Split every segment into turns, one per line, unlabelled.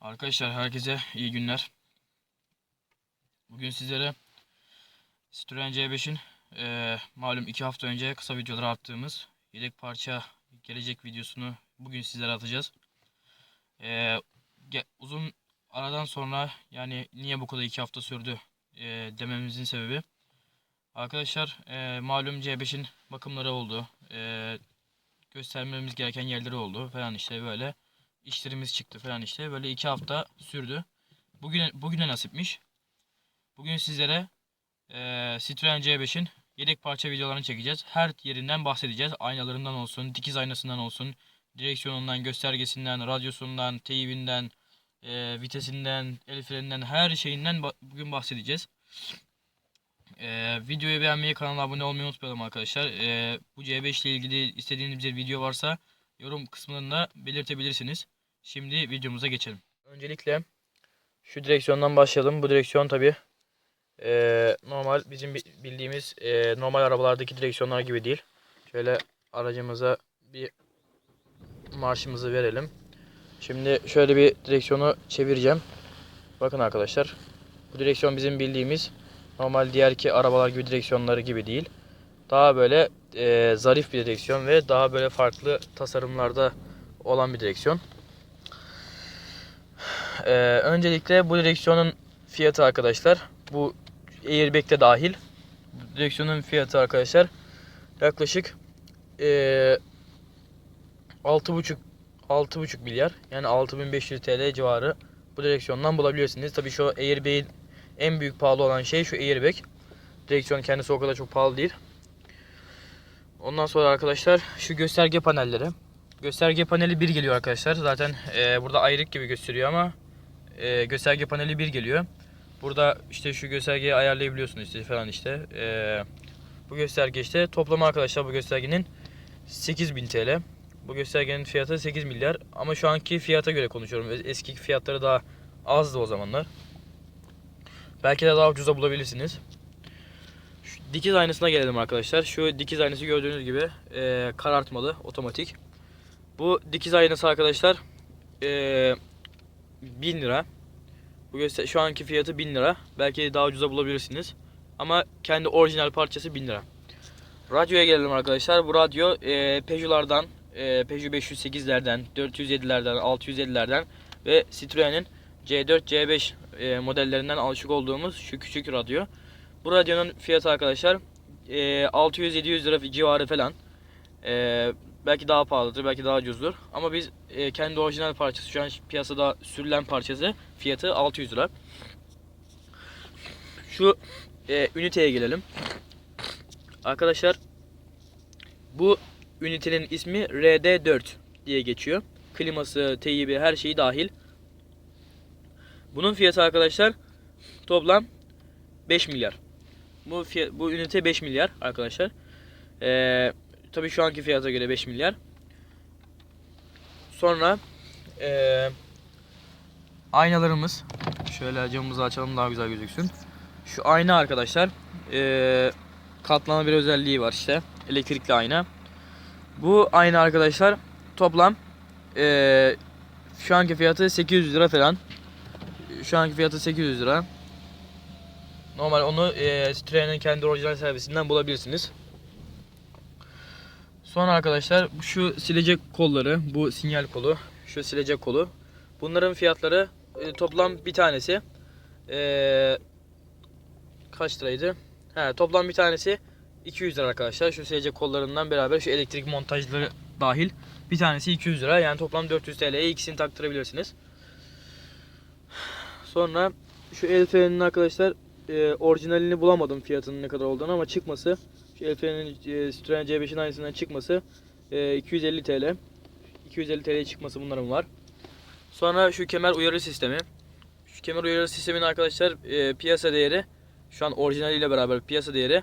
Arkadaşlar herkese iyi günler. Bugün sizlere Citroen C5'in eee, malum 2 hafta önce kısa videolara attığımız yedek parça gelecek videosunu bugün sizlere atacağız. Ge- uzun aradan sonra yani niye bu kadar 2 hafta sürdü eee, dememizin sebebi arkadaşlar eee, malum C5'in bakımları oldu. Eee, göstermemiz gereken yerleri oldu falan işte böyle işlerimiz çıktı falan işte. Böyle iki hafta sürdü. Bugüne, bugüne nasipmiş. Bugün sizlere eee Citroen C5'in yedek parça videolarını çekeceğiz. Her yerinden bahsedeceğiz. Aynalarından olsun, dikiz aynasından olsun, direksiyonundan, göstergesinden, radyosundan, teyibinden, eee, vitesinden, el freninden, her şeyinden ba- bugün bahsedeceğiz. Eee, videoyu beğenmeyi, kanala abone olmayı unutmayalım arkadaşlar. Eee, bu C5 ile ilgili istediğiniz bir video varsa yorum kısmında belirtebilirsiniz. Şimdi videomuza geçelim. Öncelikle şu direksiyondan başlayalım. Bu direksiyon tabi normal bizim bi- bildiğimiz eee, normal arabalardaki direksiyonlar gibi değil. Şöyle aracımıza bir marşımızı verelim. Şimdi şöyle bir direksiyonu çevireceğim. Bakın arkadaşlar. Bu direksiyon bizim bildiğimiz normal diğer ki arabalar gibi direksiyonları gibi değil. Daha böyle eee, zarif bir direksiyon ve daha böyle farklı tasarımlarda olan bir direksiyon. Ee, öncelikle bu direksiyonun fiyatı arkadaşlar. Bu airbag de dahil. Bu direksiyonun fiyatı arkadaşlar yaklaşık ee, 6,5 6,5 milyar yani 6500 TL civarı bu direksiyondan bulabilirsiniz. Tabii şu airbag'in en büyük pahalı olan şey şu airbag. Direksiyon kendisi o kadar çok pahalı değil. Ondan sonra arkadaşlar şu gösterge panelleri. Gösterge paneli 1 geliyor arkadaşlar. Zaten e, burada ayrık gibi gösteriyor ama e, gösterge paneli 1 geliyor. Burada işte şu göstergeyi ayarlayabiliyorsunuz işte falan işte. E, bu gösterge işte toplama arkadaşlar bu göstergenin 8000 TL. Bu göstergenin fiyatı 8 milyar ama şu anki fiyata göre konuşuyorum. Eski fiyatları daha azdı o zamanlar. Belki de daha ucuza bulabilirsiniz. Şu dikiz aynasına gelelim arkadaşlar. Şu dikiz aynası gördüğünüz gibi e, karartmalı, otomatik. Bu dikiz aynası arkadaşlar eee 1000 lira. Bu göster şu anki fiyatı 1000 lira. Belki daha ucuza bulabilirsiniz. Ama kendi orijinal parçası 1000 lira. Radyoya gelelim arkadaşlar. Bu radyo eee Peugeot'lardan, eee Peugeot 508'lerden, 407'lerden, 607'lerden ve Citroen'in C4, C5 eee, modellerinden alışık olduğumuz şu küçük radyo. Bu radyonun fiyatı arkadaşlar eee 600-700 lira civarı falan. Eee belki daha pahalıdır, belki daha ucuzdur. Ama biz e, kendi orijinal parçası, şu an piyasada sürülen parçası fiyatı 600 lira. Şu e, üniteye gelelim. Arkadaşlar bu ünitenin ismi RD4 diye geçiyor. Kliması, teyibi, her şeyi dahil. Bunun fiyatı arkadaşlar toplam 5 milyar. Bu fiyat, bu ünite 5 milyar arkadaşlar. Eee Tabii şu anki fiyata göre 5 milyar. Sonra eee, aynalarımız. Şöyle camımızı açalım daha güzel gözüksün. Şu ayna arkadaşlar eee katlanma bir özelliği var işte. Elektrikli ayna. Bu ayna arkadaşlar toplam eee, şu anki fiyatı 800 lira falan. Şu anki fiyatı 800 lira. Normal onu eee Citroen'in kendi orijinal servisinden bulabilirsiniz. Sonra arkadaşlar şu silecek kolları, bu sinyal kolu, şu silecek kolu. Bunların fiyatları e, toplam bir tanesi e, kaç liraydı? He, toplam bir tanesi 200 lira arkadaşlar. Şu silecek kollarından beraber şu elektrik montajları dahil bir tanesi 200 lira. Yani toplam 400 TL'ye ikisini taktırabilirsiniz. Sonra şu el freninin arkadaşlar e, orijinalini bulamadım fiyatının ne kadar olduğunu ama çıkması şu el freninin e, Citroen C5'in aynısından çıkması e, 250 TL. 250 TL'ye çıkması bunların var. Sonra şu kemer uyarı sistemi. Şu kemer uyarı sistemin arkadaşlar e, piyasa değeri şu an orijinaliyle beraber piyasa değeri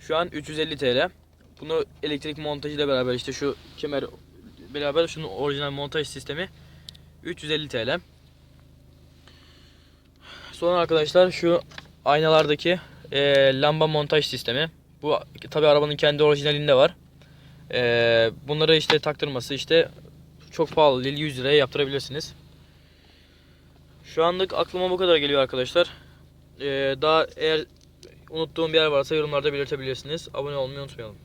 şu an 350 TL. Bunu elektrik montajıyla beraber işte şu kemer beraber şunun orijinal montaj sistemi 350 TL. Sonra arkadaşlar şu aynalardaki e, lamba montaj sistemi. Bu tabi arabanın kendi orijinalinde var. E, bunları işte taktırması işte çok pahalı değil 100 liraya yaptırabilirsiniz. Şu anlık aklıma bu kadar geliyor arkadaşlar. Ee, daha eğer unuttuğum bir yer varsa yorumlarda belirtebilirsiniz. Abone olmayı unutmayalım.